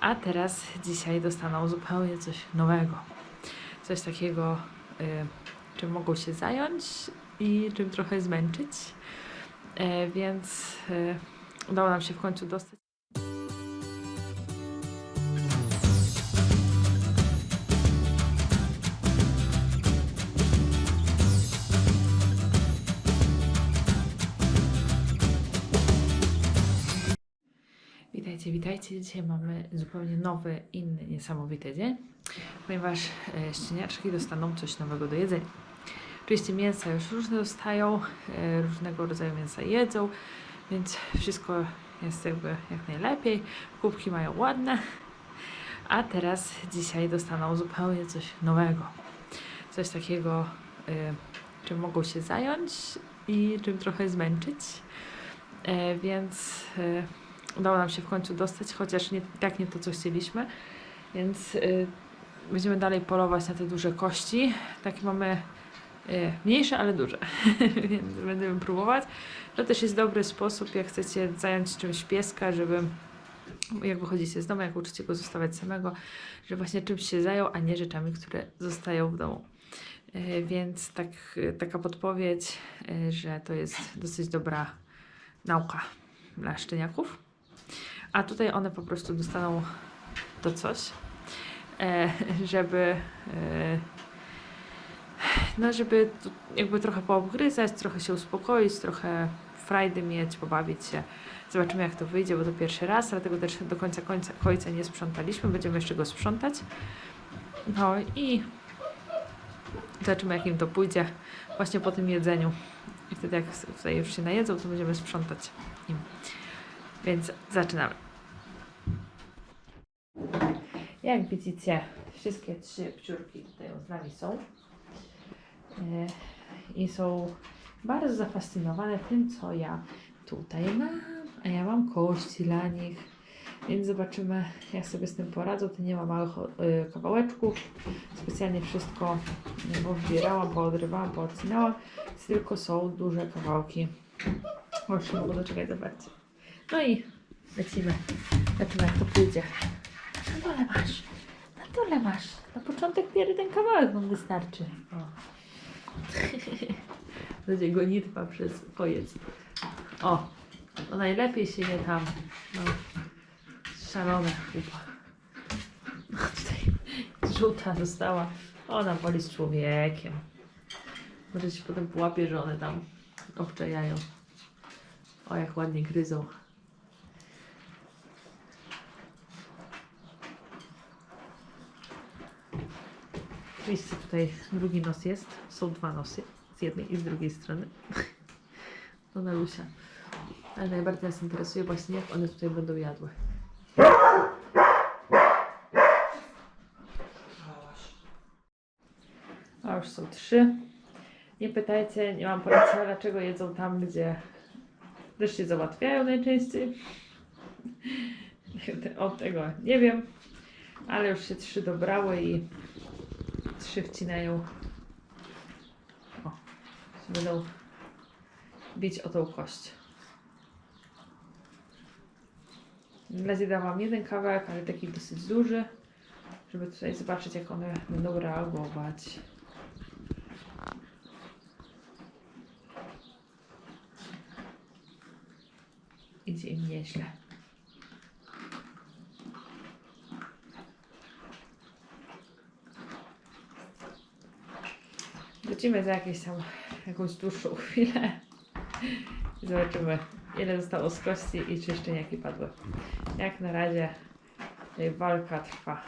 A teraz dzisiaj dostaną zupełnie coś nowego. Coś takiego, y, czym mogą się zająć i czym trochę zmęczyć. E, więc y, udało nam się w końcu dostać. Witajcie, witajcie. Dzisiaj mamy zupełnie nowy, inny, niesamowity dzień, ponieważ e, szczeniaczki dostaną coś nowego do jedzenia. Oczywiście mięsa już różne dostają, e, różnego rodzaju mięsa jedzą, więc wszystko jest jakby jak najlepiej. Kubki mają ładne, a teraz dzisiaj dostaną zupełnie coś nowego. Coś takiego, e, czym mogą się zająć i czym trochę zmęczyć. E, Więc e, udało nam się w końcu dostać, chociaż nie, tak nie to, co chcieliśmy. Więc y, będziemy dalej polować na te duże kości. Takie mamy y, mniejsze, ale duże. Więc będziemy próbować. To też jest dobry sposób, jak chcecie zająć czymś pieska, żeby jak wychodzicie z domu, jak uczycie go zostawać samego, że właśnie czymś się zajął, a nie rzeczami, które zostają w domu. Y, Więc tak, taka podpowiedź, y, że to jest dosyć dobra nauka dla szczeniaków. A tutaj one po prostu dostaną to coś, e, żeby e, no żeby jakby trochę poobgryzać, trochę się uspokoić, trochę frajdy mieć, pobawić się. Zobaczymy jak to wyjdzie, bo to pierwszy raz, dlatego też do końca końca końca nie sprzątaliśmy, będziemy jeszcze go sprzątać. No i zobaczymy jak im to pójdzie właśnie po tym jedzeniu. I wtedy jak tutaj już się najedzą, to będziemy sprzątać im. Więc zaczynamy. Jak widzicie, wszystkie trzy pciurki tutaj z nami są. E, I są bardzo zafascynowane tym, co ja tutaj mam. A ja mam kości dla nich. Więc zobaczymy, jak sobie z tym poradzą. Tu nie ma małych e, kawałeczków. Specjalnie wszystko bo wybierałam, bo odrywałam, bo odcinałam. Tylko są duże kawałki. Już nie mogę doczekać, zobaczcie. No i lecimy. Zobaczymy, jak to pójdzie. Na dole masz. Na dole masz. Na początek ten kawałek wam wystarczy. O. Będzie gonitwa przez pojec. O, no najlepiej się je tam. No, szalone chyba. No tutaj żółta została. Ona woli z człowiekiem. Może się potem połapie, że one tam obczajają. O, jak ładnie gryzą. Oczywiście tutaj drugi nos jest. Są dwa nosy. Z jednej i z drugiej strony. To na Lusia. Ale najbardziej nas interesuje właśnie, jak one tutaj będą jadły. A już są trzy. Nie pytajcie, nie mam pojęcia, dlaczego jedzą tam, gdzie też się załatwiają najczęściej. Od tego nie wiem, ale już się trzy dobrały i trzy wcinają. O, się będą bić o tą kość. Na razie dałam jeden kawałek, ale taki dosyć duży, żeby tutaj zobaczyć, jak one będą reagować. Idzie im nieźle. Wrócimy za jakieś tam, jakąś dłuższą chwilę. I Zobaczymy, ile zostało z kości i czy szczeniaki padły. Jak na razie walka trwa.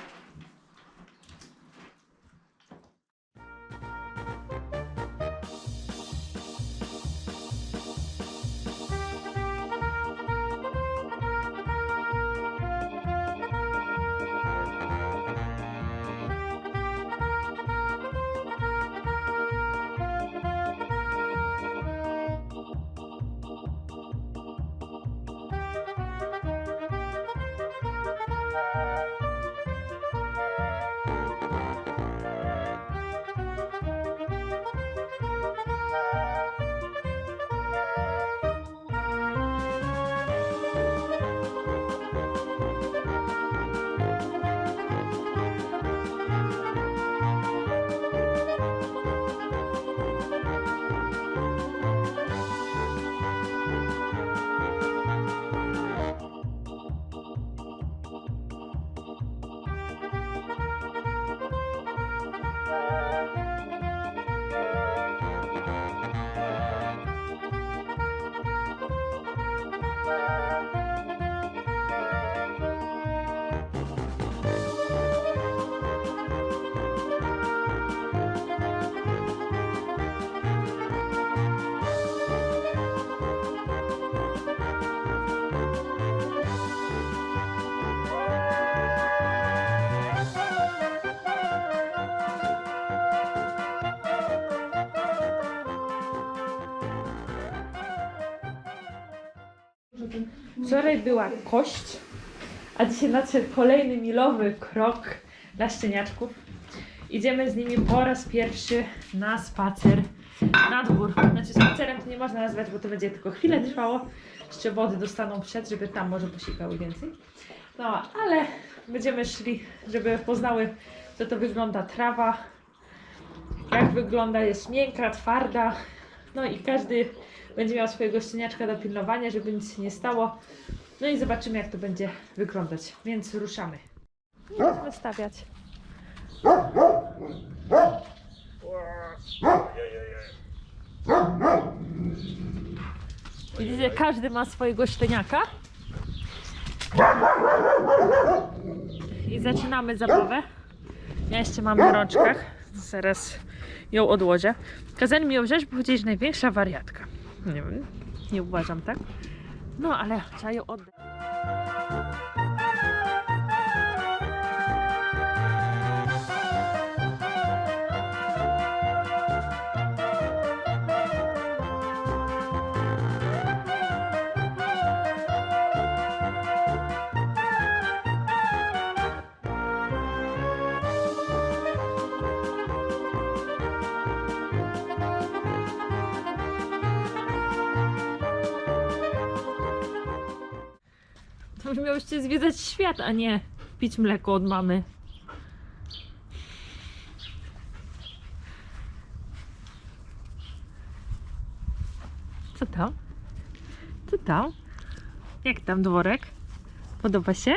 Wczoraj była kość, a dzisiaj nadszedł kolejny milowy krok dla szczeniaczków. Idziemy z nimi po raz pierwszy na spacer na dwór. Znaczy spacerem to nie można nazwać, bo to będzie tylko chwilę trwało. Jeszcze wody dostaną przed, żeby tam może posikały więcej. No, ale będziemy szli, żeby poznały, co to wygląda trawa, jak wygląda, jest miękka, twarda. No i każdy będzie miał swojego szczeniaczka do pilnowania, żeby nic się nie stało. No i zobaczymy, jak to będzie wyglądać. Więc ruszamy. Będziemy stawiać. Widzicie, każdy ma swojego szczeniaka. I zaczynamy zabawę. Ja jeszcze mam na rączkach. Zaraz ją odłożę. Kazali mi ją wziąć, bo powiedzieli, że największa wariatka. Nie wiem, nie uważam tak. No, ale trzeba ją oddać. To już miałyście zwiedzać świat, a nie pić mleko od mamy. Co tam? Co tam? Jak tam dworek? Podoba się?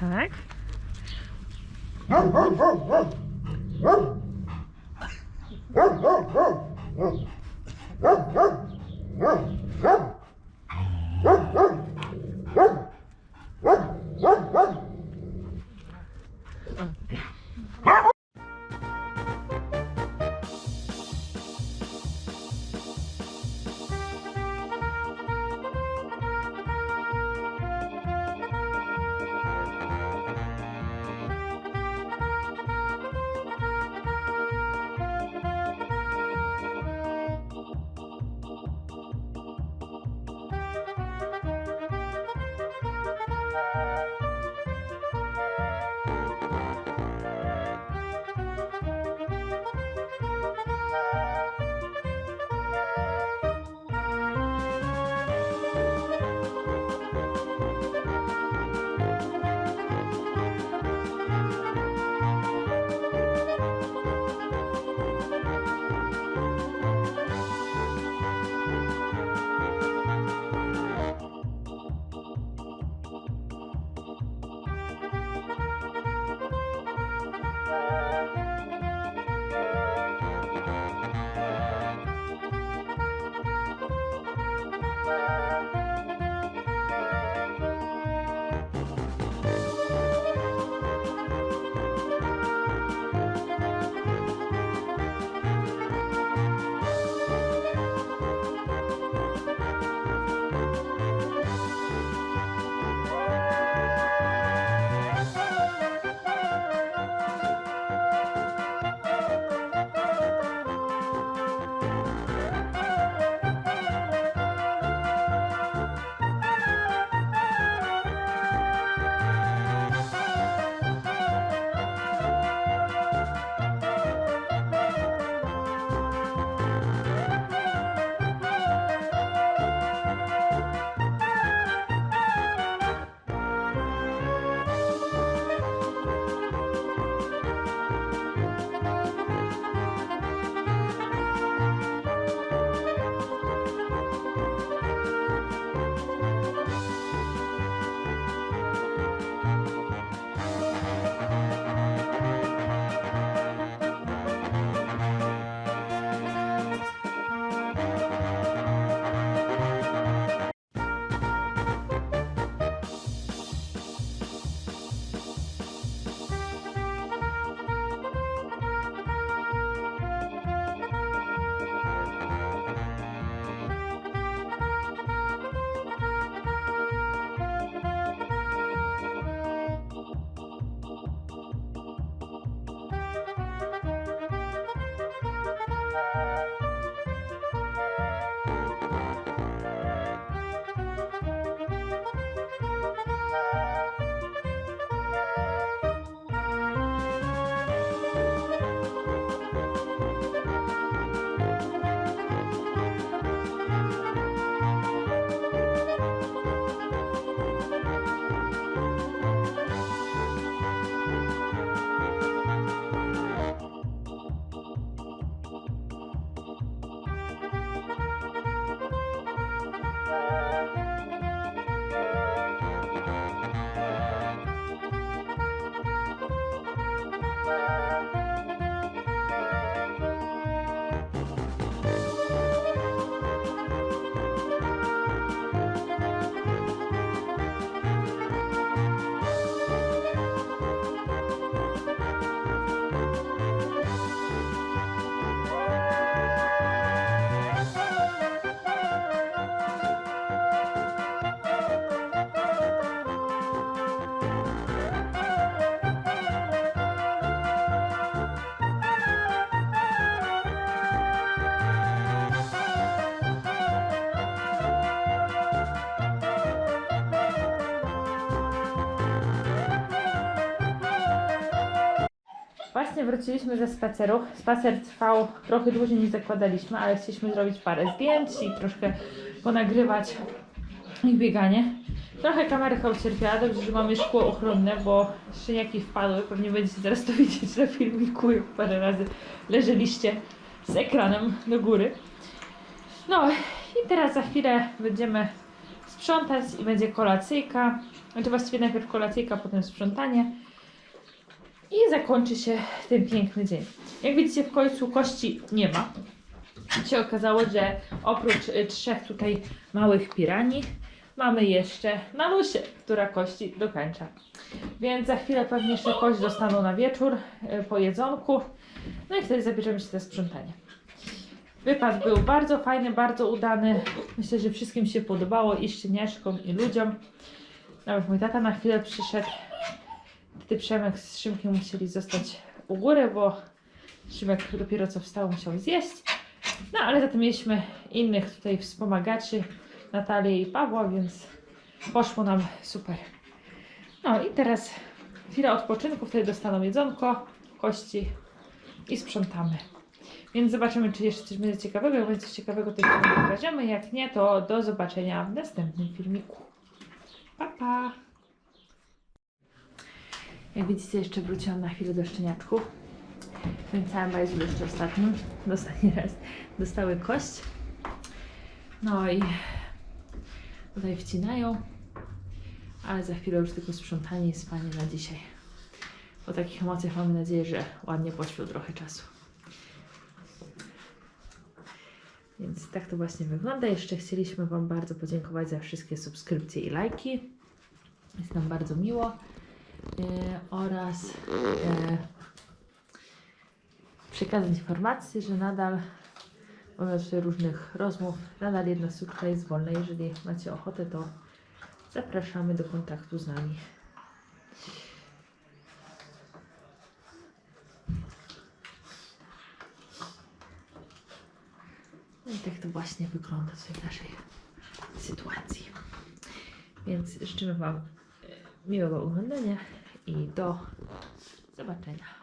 Tak. Hıh! Właśnie wróciliśmy ze spaceru. Spacer trwał trochę dłużej niż zakładaliśmy, ale chcieliśmy zrobić parę zdjęć i troszkę ponagrywać ich bieganie. Trochę kamerka ucierpiała, dobrze, że mamy szkło ochronne, bo szyniaki wpadły. Pewnie będziecie teraz to widzieć na filmiku, jak parę razy leżeliście z ekranem do góry. No i teraz za chwilę będziemy sprzątać i będzie kolacyjka. Znaczy właściwie najpierw kolacyjka, potem sprzątanie. I zakończy się ten piękny dzień. Jak widzicie w końcu kości nie ma. Się okazało, że oprócz y, trzech tutaj małych pirani mamy jeszcze Nalusię, która kości dokańcza. Więc za chwilę pewnie jeszcze kość dostaną na wieczór y, po jedzonku. No i wtedy zabierzemy się za sprzątanie. Wypad był bardzo fajny, bardzo udany. Myślę, że wszystkim się podobało i szczeniaczkom, i ludziom. Nawet mój tata na chwilę przyszedł. Wtedy Przemek z Szymkiem musieli zostać u góry, bo Szymek dopiero co wstał, musiał zjeść. No ale zatem mieliśmy innych tutaj wspomagaczy, Natalię i Pawła, więc poszło nam super. No i teraz chwila odpoczynku, wtedy dostaną jedzonko, kości i sprzątamy. Więc zobaczymy, czy jeszcze coś będzie ciekawego. Jak będzie coś ciekawego, to pokażemy. Jak nie, to do zobaczenia w następnym filmiku. Pa, pa! Jak widzicie, jeszcze wróciłam na chwilę do szczeniaczków. W tym całym bajzlu jeszcze ostatnim, ostatni raz, dostały kość. No i tutaj wcinają. Ale za chwilę już tylko sprzątanie i spanie na dzisiaj. Po takich emocjach mamy nadzieję, że ładnie pośpią trochę czasu. Więc tak to właśnie wygląda. Jeszcze chcieliśmy Wam bardzo podziękować za wszystkie subskrypcje i lajki. Jest nam bardzo miło. E, oraz e, przekazać informację, że nadal pomimo tutaj różnych rozmów, nadal jedna sutka jest wolna. Jeżeli macie ochotę, to zapraszamy do kontaktu z nami. No i tak to właśnie wygląda tutaj w naszej sytuacji. Więc życzymy Wam miłego oglądania i do zobaczenia.